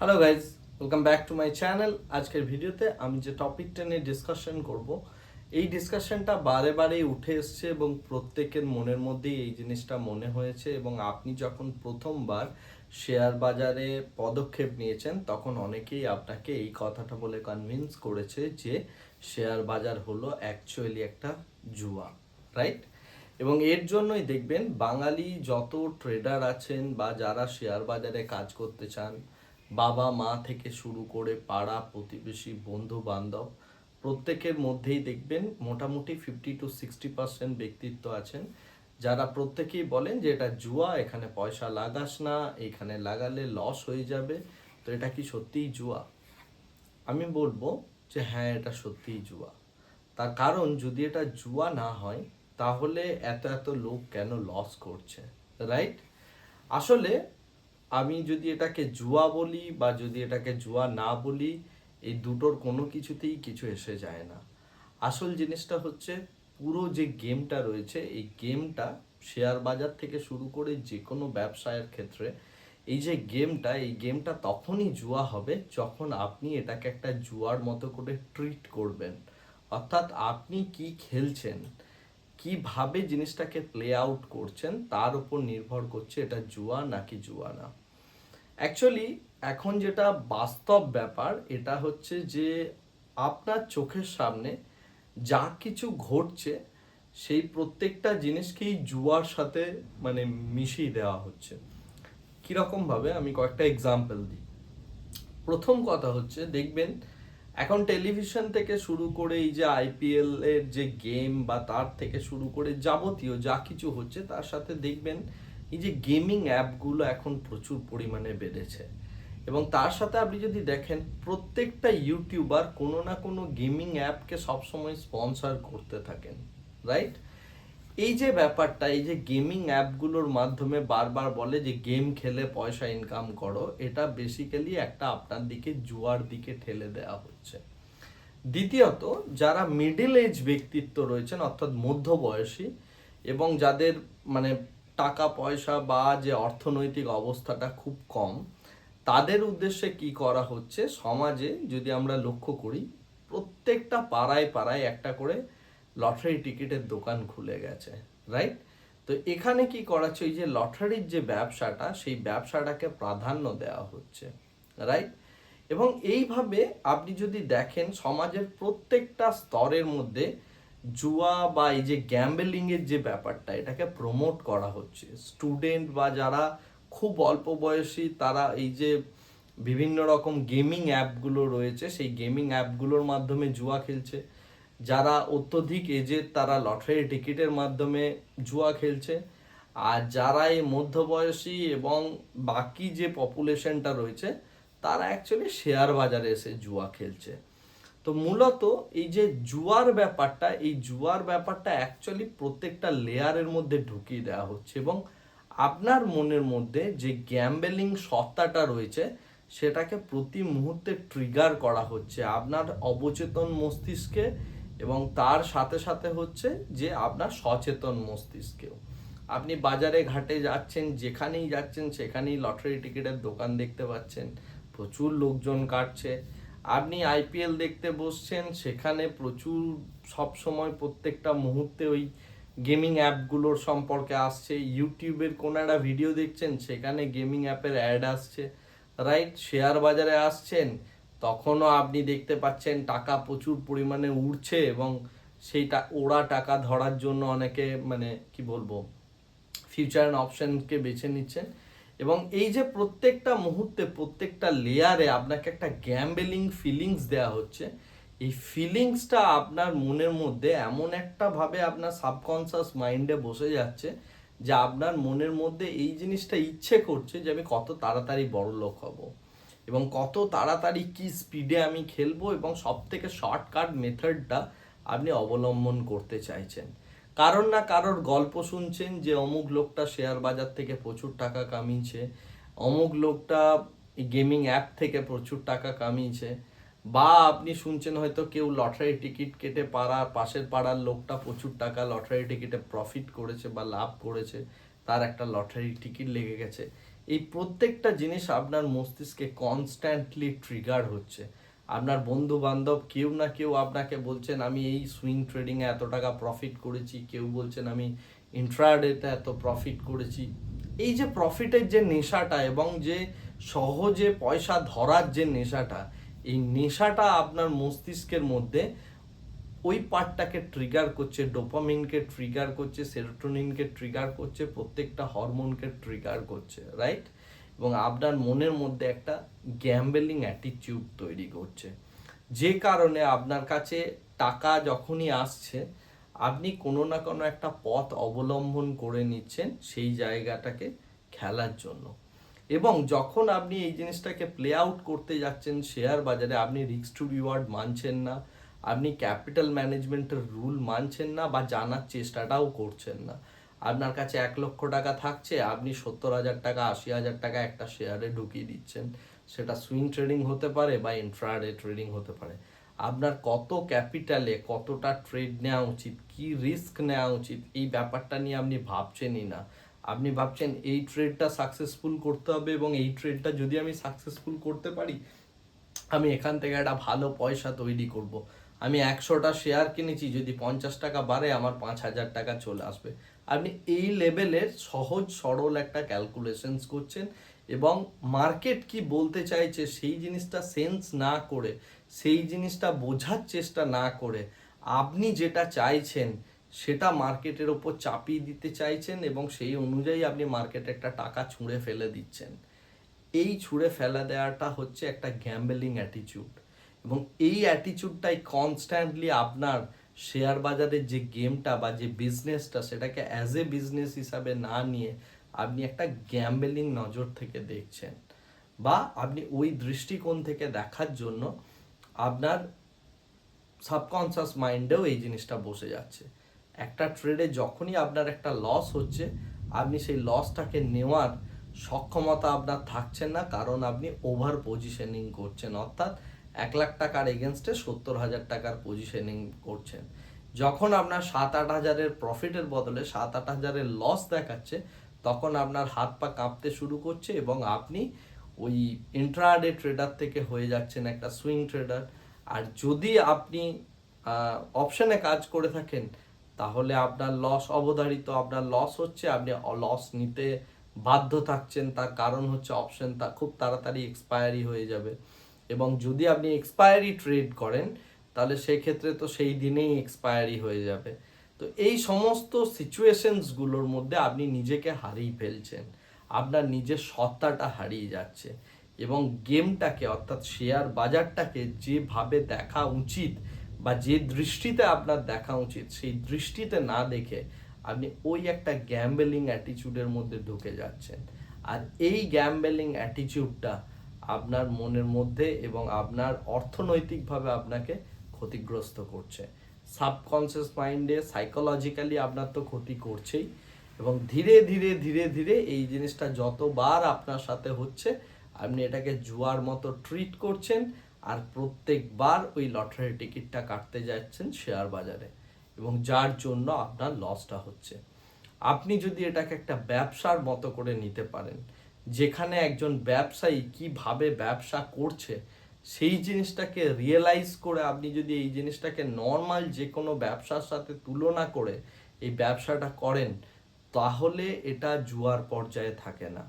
Hello guys welcome back to my channel আজকের ভিডিওতে আমি যে টপিকটা নিয়ে ডিসকাশন করব, এই ডিসকাশনটা বারে বারেই উঠে এসছে এবং প্রত্যেকের মনের মধ্যেই এই জিনিসটা মনে হয়েছে এবং আপনি যখন প্রথমবার শেয়ার বাজারে পদক্ষেপ নিয়েছেন, তখন অনেকেই আপনাকে এই কথাটা বলে কনভিন্স করেছে যে শেয়ার বাজার হলো অ্যাকচুয়ালি একটা জুয়া রাইট এবং এর জন্যই দেখবেন বাঙালি যত ট্রেডার আছেন বা যারা শেয়ার বাজারে কাজ করতে চান বাবা, মা থেকে শুরু করে পাড়া, প্রতিবেশী বন্ধু বান্ধব প্রত্যেকের মধ্যেই দেখবেন মোটামুটি ফিফটি টু সিক্সটি পার্সেন্ট ব্যক্তিত্ব আছেন। যারা প্রত্যেকেই বলেন যে এটা জুয়া, এখানে পয়সা লাগাস না, এখানে লাগালে লস হয়ে যাবে। তো এটা কি সত্যিই জুয়া? আমি বলব যে হ্যাঁ এটা সত্যিই জুয়া। তার কারণ যদি এটা জুয়া না হয়, তাহলে এত এত লোক কেন লস করছে রাইট আসলে আমি যদি এটাকে জুয়া বলি বা যদি এটাকে জুয়া না বলি, এই দুটোর কোনো কিছুতেই কিছু এসে যায় না। আসল জিনিসটা হচ্ছে, পুরো যে গেমটা রয়েছে, এই গেমটা শেয়ার বাজার থেকে শুরু করে যে কোনো ব্যবসায়ের ক্ষেত্রে, এই যে গেমটা, এই গেমটা তখনই জুয়া হবে যখন আপনি এটাকে একটা জুয়ার মতো করে ট্রিট করবেন। অর্থাৎ আপনি কি খেলছেন, কীভাবে জিনিসটাকে প্লে আউট করছেন, তার উপর নির্ভর করছে এটা জুয়া নাকি জুয়া না। অ্যাকচুয়ালি এখন যেটা বাস্তব ব্যাপার, এটা হচ্ছে যে আপনার চোখের সামনে যা কিছু ঘটছে, সেই প্রত্যেকটা জিনিসকেই জুয়ার সাথে মানে মিশিয়ে দেওয়া হচ্ছে। কীরকম ভাবে আমি কয়েকটা এক্সাম্পল দিই। প্রথম কথা হচ্ছে, দেখবেন এখন টেলিভিশন থেকে শুরু করে এই যে আইপিএল এর যে গেম বা তার থেকে শুরু করে যাবতীয় যা কিছু হচ্ছে, তার সাথে দেখবেন এই যে গেমিং অ্যাপগুলো এখন প্রচুর পরিমাণে বেড়েছে, এবং তার সাথে আপনি যদি দেখেন প্রত্যেকটা ইউটিউবার কোনো না কোনো গেমিং অ্যাপকে সবসময় স্পন্সর করতে থাকেন রাইট এই যে ব্যাপারটা, এই যে গেমিং অ্যাপগুলোর মাধ্যমে বারবার বলে যে গেম খেলে পয়সা ইনকাম করো, এটা বেসিক্যালি একটা আপনার দিকে, জুয়ার দিকে ঠেলে দেওয়া হচ্ছে। দ্বিতীয়ত, যারা মিডল এজ ব্যক্তিত্ব রয়েছেন, অর্থাৎ মধ্যবয়সী, এবং যাদের মানে টাকা, পয়সা বা যে অর্থনৈতিক অবস্থাটা খুব কম, তাদের উদ্দেশ্যে কি করা হচ্ছে? সমাজে যদি আমরা লক্ষ্য করি, প্রত্যেকটা পাড়ায় পাড়ায় একটা করে লটারি টিকিটের দোকান খুলে গেছে রাইট তো এখানে কি করা হচ্ছে? এই যে লটারির যে ব্যবসাটা, সেই ব্যবসাটাকে প্রাধান্য দেওয়া হচ্ছে রাইট এবং এইভাবে আপনি যদি দেখেন, সমাজের প্রত্যেকটা স্তরের মধ্যে জুয়া বা এই যে গ্যাম্বেলিং এর যে ব্যাপারটা, এটাকে প্রমোট করা হচ্ছে। স্টুডেন্ট বা যারা খুব অল্প বয়সী, তারা এই যে বিভিন্ন রকম গেমিং অ্যাপগুলো রয়েছে, সেই গেমিং অ্যাপগুলোর মাধ্যমে জুয়া খেলছে। যারা অত্যধিক এজের তারা লটারি টিকিটের মাধ্যমে জুয়া খেলছে। আর যারা এই মধ্যবয়সী এবং বাকি যে পপুলেশনটা রয়েছে, তারা অ্যাকচুয়ালি শেয়ার বাজারে এসে জুয়া খেলছে। তো মূলত এই যে জুয়ার ব্যাপারটা, এই জুয়ার ব্যাপারটা অ্যাকচুয়ালি প্রত্যেকটা লেয়ারের মধ্যে ঢুকিয়ে দেওয়া হচ্ছে এবং আপনার মনের মধ্যে যে গ্যাম্বেলিং সত্তাটা রয়েছে, সেটাকে প্রতি মুহূর্তে ট্রিগার করা হচ্ছে আপনার অবচেতন মস্তিষ্কে এবং তার সাথে সাথে হচ্ছে যে আপনার সচেতন মস্তিষ্কেও। আপনি বাজারে ঘাটে যাচ্ছেন, যেখানেই যাচ্ছেন, সেখানেই লটারি টিকিটের দোকান দেখতে পাচ্ছেন, প্রচুর লোকজন কাটছে আপনি আইপিএল দেখতে বসছেন, সেখানে প্রচুর সব সময় প্রত্যেকটা মুহূর্তে ওই গেমিং অ্যাপগুলোর সম্পর্কে আসছে। ইউটিউবের কোনো একটা ভিডিও দেখছেন, সেখানে গেমিং অ্যাপের অ্যাড আসছে। রাইট শেয়ার বাজারে আসছেন, তখনও আপনি দেখতে পাচ্ছেন টাকা প্রচুর পরিমাণে উঠছে এবং সেইটা ওরা টাকা ধরার জন্য অনেকে মানে কি বলব ফিউচার অপশনকে বেছে নিচ্ছেন। এবং এই যে প্রত্যেকটা মুহূর্তে, প্রত্যেকটা লেয়ারে আপনাকে একটা গ্যাম্বেলিং ফিলিংস দেওয়া হচ্ছে, এই ফিলিংসটা আপনার মনের মধ্যে এমন একটা ভাবে আপনার সাবকনসিয়াস মাইন্ডে বসে যাচ্ছে যে আপনার মনের মধ্যে এই জিনিসটা ইচ্ছে করছে যে আমি কত তাড়াতাড়ি বড় লোক হব এবং কত তাড়াতাড়ি কি স্পিডে আমি খেলব এবং সব থেকে শর্টকাট মেথডটা আপনি অবলম্বন করতে চাইছেন। কারণ না কারোর গল্প শুনছেন যে অমুক লোকটা শেয়ার বাজার থেকে প্রচুর টাকা কামিয়েছে, অমুক লোকটা গেমিং অ্যাপ থেকে প্রচুর টাকা কামিয়েছে, বা আপনি শুনছেন হয়তো কেউ লটারি টিকিট কেটে পাড়া, পাশের পাড়ার লোকটা প্রচুর টাকা লটারি টিকিটে প্রফিট করেছে বা লাভ করেছে, তার একটা লটারি টিকিট লেগে গেছে। এই প্রত্যেকটা জিনিস আপনার মস্তিষ্কে কনস্ট্যান্টলি ট্রিগার হচ্ছে। আপনার বন্ধু বান্ধব কেউ না কেউ আপনাকে বলছেন, আমি এই সুইং ট্রেডিংয়ে এত টাকা প্রফিট করেছি। কেউ বলছেন, আমি ইন্ট্রাডেতে এত প্রফিট করেছি। এই যে প্রফিটের যে নেশাটা এবং যে সহজে পয়সা ধরার যে নেশাটা, এই নেশাটা আপনার মস্তিষ্কের মধ্যে ওই পার্টটাকে ট্রিগার করছে ডোপামিনকে ট্রিগার করছে সেরোটোনিনকে ট্রিগার করছে, প্রত্যেকটা হরমোনকে ট্রিগার করছে রাইট এবং আপনার মনের মধ্যে একটা গ্যাম্বেলিং অ্যাটিটিউড তৈরি করছে। যে কারণে আপনার কাছে টাকা যখনই আসছে, আপনি কোনো না কোনো একটা পথ অবলম্বন করে নিচ্ছেন সেই জায়গাটাকে খেলার জন্য। এবং যখন আপনি এই জিনিসটাকে প্লে আউট করতে যাচ্ছেন শেয়ার বাজারে, আপনি রিস্ক টু রিওয়ার্ড মানছেন না, আপনি ক্যাপিটাল ম্যানেজমেন্টের রুল মানছেন না বা জানার চেষ্টাটাও করছেন না আপনার কাছে এক লক্ষ টাকা থাকছে, আপনি সত্তর হাজার টাকা, আশি হাজার টাকা একটা শেয়ারে ঢুকিয়ে দিচ্ছেন। সেটা সুইং ট্রেডিং হতে পারে বা ইনফ্রাডে ট্রেডিং হতে পারে। আপনার কত ক্যাপিটালে কতটা ট্রেড নেওয়া উচিত, কি রিস্ক নেওয়া উচিত, এই ব্যাপারটা নিয়ে আপনি ভাবছেনই না। আপনি ভাবছেন এই ট্রেডটা সাকসেসফুল করতে হবে এবং এই ট্রেডটা যদি আমি সাকসেসফুল করতে পারি, আমি এখান থেকে একটা ভালো পয়সা তৈরি করব। আমি একশোটা শেয়ার কিনেছি, যদি পঞ্চাশ টাকা বাড়ে, আমার পাঁচ হাজার টাকা চলে আসবে। আপনি এই লেভেলের সহজ, সরল একটা ক্যালকুলেশনস করছেন এবং মার্কেট কি বলতে চাইছে সেই জিনিসটা সেন্স না করে, সেই জিনিসটা বোঝার চেষ্টা না করে, আপনি যেটা চাইছেন সেটা মার্কেটের ওপর চাপিয়ে দিতে চাইছেন এবং সেই অনুযায়ী আপনি মার্কেটে একটা টাকা ছুঁড়ে ফেলে দিচ্ছেন। এই ছুঁড়ে ফেলা দেওয়াটা হচ্ছে একটা গ্যাম্বেলিং অ্যাটিটিউড এবং এই অ্যাটিটিউডটাই কনস্ট্যান্টলি আপনার শেয়ার বাজারের যে গেমটা বা যে বিজনেসটা সেটাকে অ্যাজ এ বিজনেস হিসাবে না নিয়ে আপনি একটা গ্যাম্বেলিং নজর থেকে দেখছেন বা আপনি ওই দৃষ্টিকোণ থেকে দেখার জন্য আপনার সাবকনসিয়াস মাইন্ডেও এই জিনিসটা বসে যাচ্ছে। একটা ট্রেডে যখনই আপনার একটা লস হচ্ছে, আপনি সেই লসটাকে নেওয়ার সক্ষমতা আপনার থাকছে না, কারণ আপনি ওভার পজিশনিং করছেন। অর্থাৎ এক লাখ টাকার এগেনস্টে সত্তর হাজার টাকার পজিশনিং করছেন। যখন আপনার সাত আট হাজারের প্রফিটের বদলে সাত আট হাজারের লস দেখাচ্ছে, তখন আপনার হাত পা কাঁপতে শুরু করছে এবং আপনি ওই ইন্ট্রাডে ট্রেডার থেকে হয়ে যাচ্ছেন একটা সুইং ট্রেডার আর যদি আপনি অপশনে কাজ করে থাকেন, তাহলে আপনার লস অবধারিত, আপনার লস হচ্ছে, আপনি লস নিতে বাধ্য থাকছেন, তার কারণ হচ্ছে অপশন তা খুব তাড়াতাড়ি এক্সপায়ারি হয়ে যাবে। এবং যদি আপনি এক্সপায়ারি ট্রেড করেন, তাহলে সেক্ষেত্রে তো সেই দিনেই এক্সপায়ারি হয়ে যাবে। তো এই সমস্ত সিচুয়েশনসগুলোর মধ্যে আপনি নিজেকে হারিয়ে ফেলছেন। আপনার নিজের সত্তাটা হারিয়ে যাচ্ছে এবং গেমটাকে অর্থাৎ শেয়ার বাজারটাকে যেভাবে দেখা উচিত বা যে দৃষ্টিতে আপনার দেখা উচিত, সেই দৃষ্টিতে না দেখে আপনি ওই একটা গ্যাম্বেলিং অ্যাটিচিউডের মধ্যে ঢুকে যাচ্ছেন। আর এই গ্যাম্বেলিং অ্যাটিচিউডটা আপনার মনের মধ্যে এবং আপনার অর্থনৈতিকভাবে আপনাকে ক্ষতিগ্রস্ত করছে। সাবকনসিয়াস মাইন্ডে সাইকোলজিক্যালি আপনার তো ক্ষতি করছেই এবং ধীরে ধীরে ধীরে ধীরে এই জিনিসটা যতবার আপনার সাথে হচ্ছে, আপনি এটাকে জুয়ার মতো ট্রিট করছেন আর প্রত্যেকবার ওই লটারির টিকিটটা কাটতে যাচ্ছেন শেয়ার বাজারে এবং যার জন্য আপনার লসটা হচ্ছে। আপনি যদি এটাকে একটা ব্যবসার মতো করে নিতে পারেন যেখানে একজন ব্যবসায়ী কীভাবে ব্যবসা করছে, সেই জিনিসটাকে রিয়েলাইজ করে আপনি যদি এই জিনিসটাকে নর্মাল যে কোনো ব্যবসার সাথে তুলনা করে এই ব্যবসাটা করেন, তাহলে এটা জুয়ার পর্যায়ে থাকে না।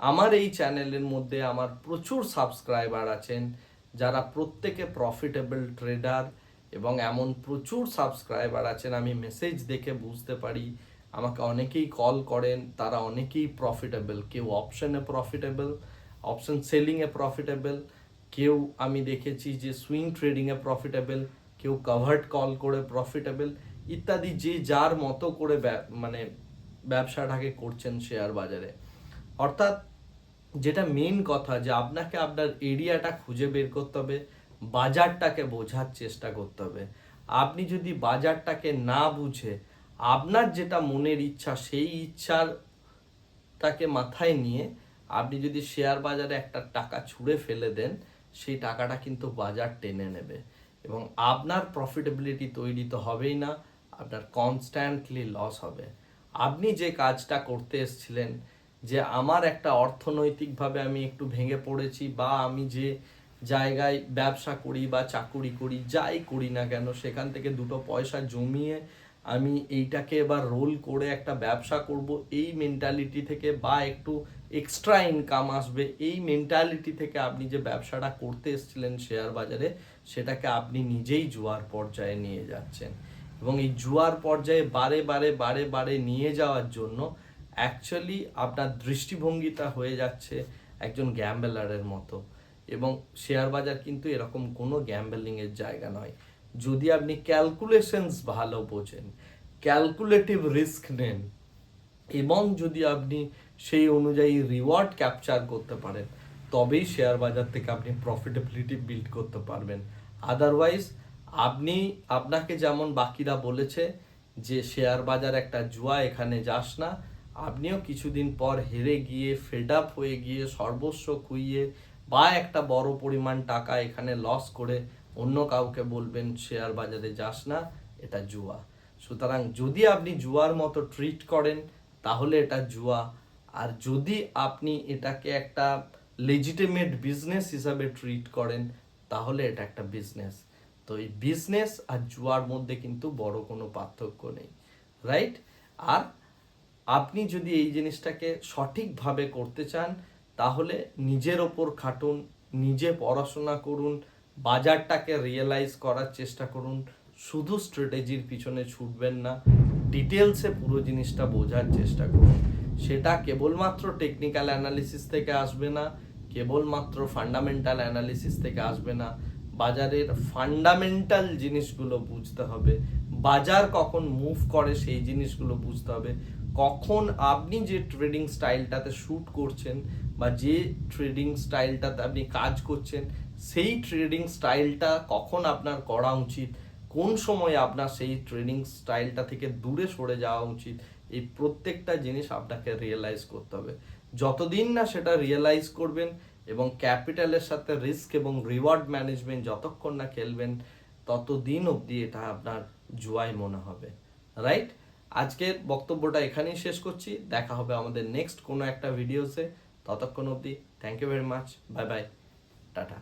আমার এই চ্যানেলের মধ্যে আমার প্রচুর সাবস্ক্রাইবার আছেন, যারা প্রত্যেকে প্রফিটেবল ট্রেডার এবং এমন প্রচুর সাবস্ক্রাইবার আছেন, আমি মেসেজ দেখে বুঝতে পারি আমাকে অনেকেই কল করেন, তারা অনেকেই প্রফিটেবল কেউ অপশনে প্রফিটেবল অপশন সেলিংয়ে প্রফিটেবল কেউ আমি দেখেছি যে সুইং ট্রেডিংয়ে প্রফিটেবল কেউ কাভার্ড কল করে প্রফিটেবল ইত্যাদি যে যার মতো করে মানে ব্যবসাটাকে করছেন শেয়ার বাজারে। অর্থাৎ যেটা মেন কথা যে আপনাকে আপনার এরিয়াটা খুঁজে বের করতে হবে, বাজারটাকে বোঝার চেষ্টা করতে হবে। আপনি যদি বাজারটাকে না বুঝে আপনার যেটা মনের ইচ্ছা, সেই ইচ্ছার তাকে মাথায় নিয়ে আপনি যদি শেয়ার বাজারে একটা টাকা ছুঁড়ে ফেলে দেন, সেই টাকাটা কিন্তু বাজার টেনে নেবে। এবং আপনার প্রফিটেবিলিটি তৈরি তো হবেই না, আপনার কনস্ট্যান্টলি লস হবে। আপনি যে কাজটা করতে এসেছিলেন, যে আমার একটা অর্থনৈতিকভাবে আমি একটু ভেঙে পড়েছি বা আমি যে জায়গায় ব্যবসা করি বা চাকুরি করি, যাই করি না কেন, সেখান থেকে দুটো পয়সা জমিয়ে আমি এইটাকে এবার রোল করে একটা ব্যবসা করব, এই মেন্টালিটি থেকে বা একটু এক্সট্রা ইনকাম আসবে, এই মেন্টালিটি থেকে আপনি যে ব্যবসাটা করতে এসেছিলেন শেয়ার বাজারে, সেটাকে আপনি নিজেই জুয়ার পর্যায়ে নিয়ে যাচ্ছেন। এবং এই জুয়ার পর্যায়ে বারে বারে বারে বারে নিয়ে যাওয়ার জন্য অ্যাকচুয়ালি আপনার দৃষ্টিভঙ্গিটা হয়ে যাচ্ছে একজন গ্যাম্বেলারের মতো। এবং শেয়ার বাজার কিন্তু এরকম কোনো গ্যাম্বেলিংয়ের জায়গা নয়। যদি আপনি ক্যালকুলেশনস ভালো বোঝেন ক্যালকুলেটিভ রিস্ক নেন, এবং যদি আপনি সেই অনুযায়ী রিওয়ার্ড ক্যাপচার করতে পারেন, তবেই শেয়ার বাজার থেকে আপনি প্রফিটেবিলিটি বিল্ড করতে পারবেন। আদারওয়াইজ আপনি, আপনাকে যেমন বাকিরা বলেছে যে শেয়ার বাজার একটা জুয়া, এখানে যাস না, আপনিও কিছুদিন পর হেরে গিয়ে ফেড আপ হয়ে গিয়ে, সর্বস্ব খুইয়ে বা একটা বড় পরিমাণ টাকা এখানে লস করে অন্য কাউকে বলবেন শেয়ার বাজারে যাস না, এটা জুয়া। সুতরাং যদি আপনি জুয়ার মতো ট্রিট করেন, তাহলে এটা জুয়া। আর যদি আপনি এটাকে একটা লেজিটিমেট বিজনেস হিসাবে ট্রিট করেন, তাহলে এটা একটা বিজনেস তো এই বিজনেস আর জুয়ার মধ্যে কিন্তু বড় কোনো পার্থক্য নেই রাইট আর আপনি যদি এই জিনিসটাকে সঠিকভাবে করতে চান, তাহলে নিজের ওপর খাটুন, নিজে পড়াশোনা করুন বাজারটাকে রিয়েলাইজ করার চেষ্টা করুন। শুধু স্ট্র্যাটেজির পিছনে ছুটবেন না ডিটেলসে পুরো জিনিসটা বোঝার চেষ্টা করুন। সেটা কেবলমাত্র টেকনিক্যাল অ্যানালিসিস থেকে আসবে না, কেবলমাত্র ফান্ডামেন্টাল অ্যানালিসিস থেকে আসবে না। বাজারের ফান্ডামেন্টাল জিনিসগুলো বুঝতে হবে। বাজার কখন মুভ করে সেই জিনিসগুলো বুঝতে হবে। কখন আপনি যে ট্রেডিং স্টাইলটাতে শ্যুট করছেন বা যে ট্রেডিং স্টাইলটাতে আপনি কাজ করছেন সেই ট্রেডিং স্টাইলটা কখন আপনার করা উচিত? কোন সময় আপনার সেই ট্রেডিং স্টাইলটা থেকে দূরে সরে যাওয়া উচিত? এই প্রত্যেকটা জিনিস আপনাকে রিয়েলাইজ করতে হবে। যতদিন না সেটা রিয়েলাইজ করবেন এবং ক্যাপিটালের সাথে রিস্ক এবং রিওয়ার্ড ম্যানেজমেন্ট যতক্ষণ না খেলবেন, ততদিন অবধি এটা আপনার জুয়াই মনে হবে। রাইট আজকের বক্তব্যটা এখানেই শেষ করছি। দেখা হবে আমাদের নেক্সট কোনো একটা ভিডিওসে ততক্ষণ অবধি thank you very much bye bye tata